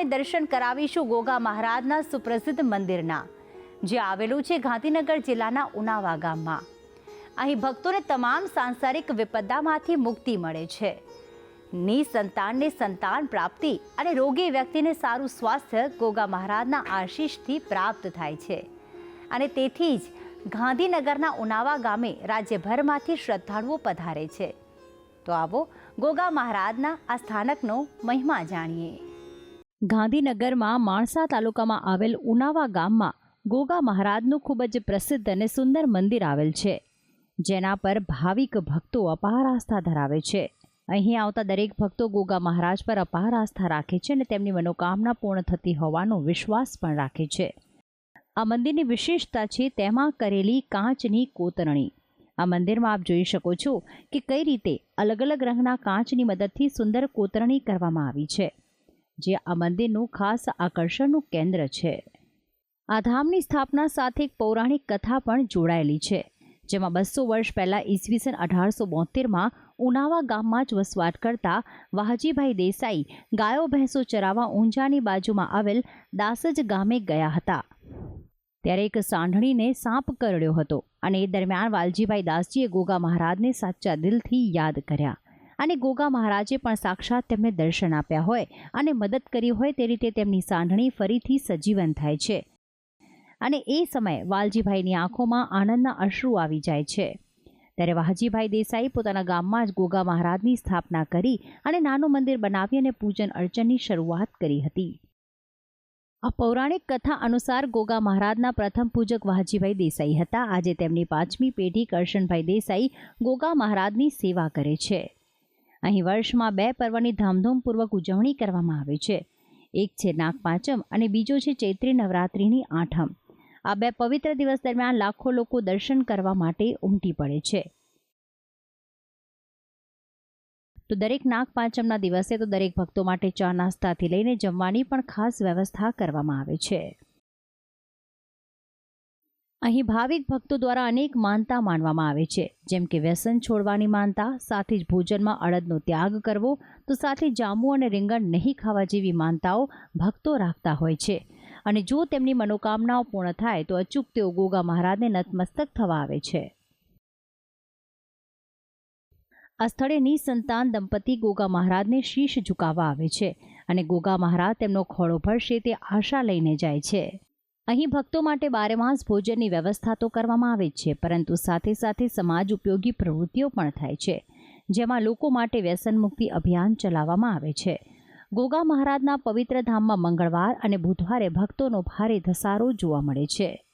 આપને દર્શન કરાવીશું ગોગા મહારાજના સુપ્રસિદ્ધ મંદિરના, જે આવેલું છે ગાંધીનગર જિલ્લાના ઉનાવા ગામમાં. અહીં ભક્તોને તમામ સાંસારિક વિપદામાંથી મુક્તિ મળે છે. નિસંતાનને સંતાન પ્રાપ્તિ અને રોગી વ્યક્તિને સારું સ્વાસ્થ્ય ગોગા મહારાજના આશીષથી પ્રાપ્ત થાય છે. અને તેથી જ ગાંધીનગરના ઉનાવા ગામે રાજ્યભરમાંથી શ્રદ્ધાળુઓ પધારે છે. તો આવો ગોગા મહારાજના આ સ્થાનકનો મહિમા જાણીએ. ગાંધીનગરમાં માણસા તાલુકામાં આવેલ ઉનાવા ગામમાં ગોગા મહારાજનું ખૂબ જ પ્રસિદ્ધ અને સુંદર મંદિર આવેલ છે, જેના પર ભાવિક ભક્તો અપાર આસ્થા ધરાવે છે. અહીં આવતા દરેક ભક્તો ગોગા મહારાજ પર અપાર આસ્થા રાખે છે અને તેમની મનોકામના પૂર્ણ થતી હોવાનો વિશ્વાસ પણ રાખે છે. આ મંદિરની વિશેષતા છે તેમાં કરેલી કાચની કોતરણી. આ મંદિરમાં આપ જોઈ શકો છો કે કઈ રીતે અલગ અલગ રંગના કાચની મદદથી સુંદર કોતરણી કરવામાં આવી છે. જે આ મંદિરનું ખાસ આકર્ષણનું કેન્દ્ર છે. આ ધામની સ્થાપના સાથે એક પૌરાણિક કથા પણ જોડાયેલી છે, જેમાં બસો વર્ષ પહેલાં ઈસવીસન અઢારસો બોતેરમાં ઉનાવા ગામમાં જ વસવાટ કરતા વાહજીભાઈ દેસાઈ ગાયો ભેંસો ચરાવવા ઊંઝાની બાજુમાં આવેલ દાસજ ગામે ગયા હતા. ત્યારે એક સાંઢણીને સાપ કરડ્યો હતો અને એ દરમિયાન વાલજીભાઈ દાસજીએ ગોગા મહારાજને સાચા દિલથી યાદ કર્યા. અને ગોગા મહારાજે પણ સાક્ષાત તેમને દર્શન આપ્યા હોય અને મદદ કરી હોય તે રીતે તેમની સાંઢણી ફરીથી સજીવન થાય છે. અને એ સમયે વાલજીભાઈની આંખોમાં આનંદના અશ્રુ આવી જાય છે. ત્યારે વાહજીભાઈ દેસાઈ પોતાના ગામમાં જ ગોગા મહારાજની સ્થાપના કરી અને નાનું મંદિર બનાવી અને પૂજન અર્ચનની શરૂઆત કરી હતી. આ પૌરાણિક કથા અનુસાર ગોગા મહારાજના પ્રથમ પૂજક વાહજીભાઈ દેસાઈ હતા. આજે તેમની પાંચમી પેઢી કરશનભાઈ દેસાઈ ગોગા મહારાજની સેવા કરે છે. અહીં વર્ષમાં બે પર્વની ધામધૂમપૂર્વક ઉજવણી કરવામાં આવે છે. એક છે નાગપાંચમ અને બીજો છે ચૈત્રી નવરાત્રિની આઠમ. આ બે પવિત્ર દિવસ દરમિયાન લાખો લોકો દર્શન કરવા માટે ઉમટી પડે છે. તો દરેક નાગપાંચમના દિવસે તો દરેક ભક્તો માટે ચા નાસ્તાથી લઈને જમવાની પણ ખાસ વ્યવસ્થા કરવામાં આવે છે. અહીં ભાવિક ભક્તો દ્વારા અનેક માનતા માનવામાં આવે છે. જેમ કે વ્યસન છોડવાની માનતા, સાથે જ ભોજનમાં અડદનો ત્યાગ કરવો, તો સાથે જાંબુ અને રીંગણ નહીં ખાવા જેવી માનતાઓ ભક્તો રાખતા હોય છે. અને જો તેમની મનોકામનાઓ પૂર્ણ થાય, તો અચૂક તેઓ ગોગા મહારાજને નતમસ્તક થવા આવે છે. આ સ્થળે નિસંતાન દંપતી ગોગા મહારાજને શીશ ઝુકાવવા આવે છે અને ગોગા મહારાજ તેમનો ખોળો ભરશે તે આશા લઈને જાય છે. અહીં ભક્તો માટે બારેમાસ ભોજનની વ્યવસ્થા તો કરવામાં આવે જ છે, પરંતુ સાથે સાથે સમાજ ઉપયોગી પ્રવૃત્તિઓ પણ થાય છે, જેમાં લોકો માટે વ્યસન મુક્તિ અભિયાન ચલાવવામાં આવે છે. ગોગા મહારાજના પવિત્ર ધામમાં મંગળવાર અને બુધવારે ભક્તોનો ભારે ધસારો જોવા મળે છે.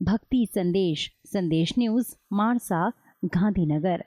ભક્તિ સંદેશ સંદેશ ન્યૂઝ, માણસા, ગાંધીનગર.